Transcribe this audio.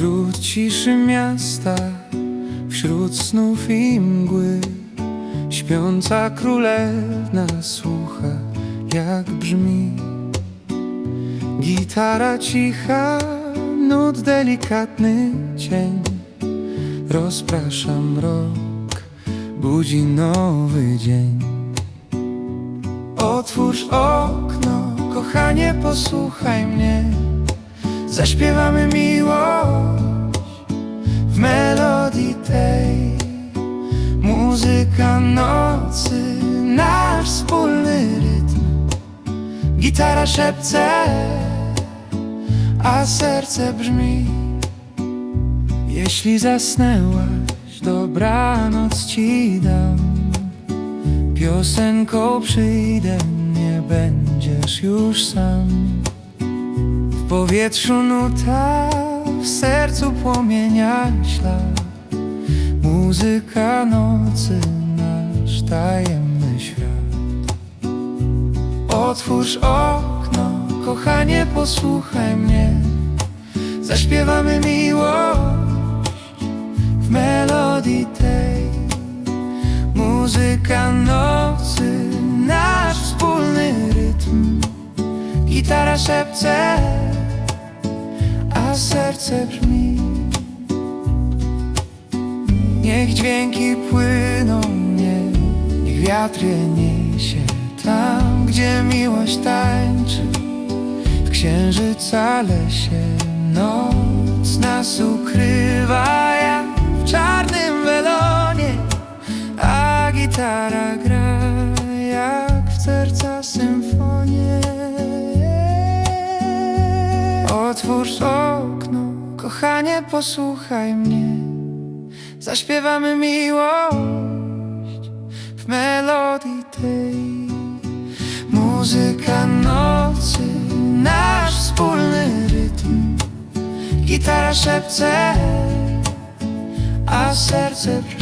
Wśród ciszy miasta, wśród snów i mgły Śpiąca królewna słucha, jak brzmi. Gitara cicha, nut delikatny cień. Rozprasza mrok, budzi nowy dzień. Otwórz okno, kochanie, posłuchaj mnie. Zaśpiewamy melodii tej. Muzyka nocy, nasz wspólny rytm. Gitara szepce, a serce brzmi. Jeśli zasnęłaś, dobranoc ci dam. Piosenką przyjdę, nie będziesz już sam. W powietrzu nuta, w sercu płomienia ślad Muzyka nocy, nasz tajemny świat. Otwórz okno, kochanie, posłuchaj mnie. Zaśpiewamy miłość w melodii tej. Muzyka nocy, nasz wspólny rytm. Gitara szepce, a serce brzmi Niech dźwięki płyną mnie, niech wiatr je niesie Tam, gdzie miłość tańczy, w księżyca lesie Noc nas ukrywa jak w czarnym welonie A gitara gra jak w serca symfonię Otwórz okno, kochanie, posłuchaj mnie Zaśpiewamy miłość w melodii tej. Muzyka nocy, nasz wspólny rytm. Gitara szepce, a serce brzmi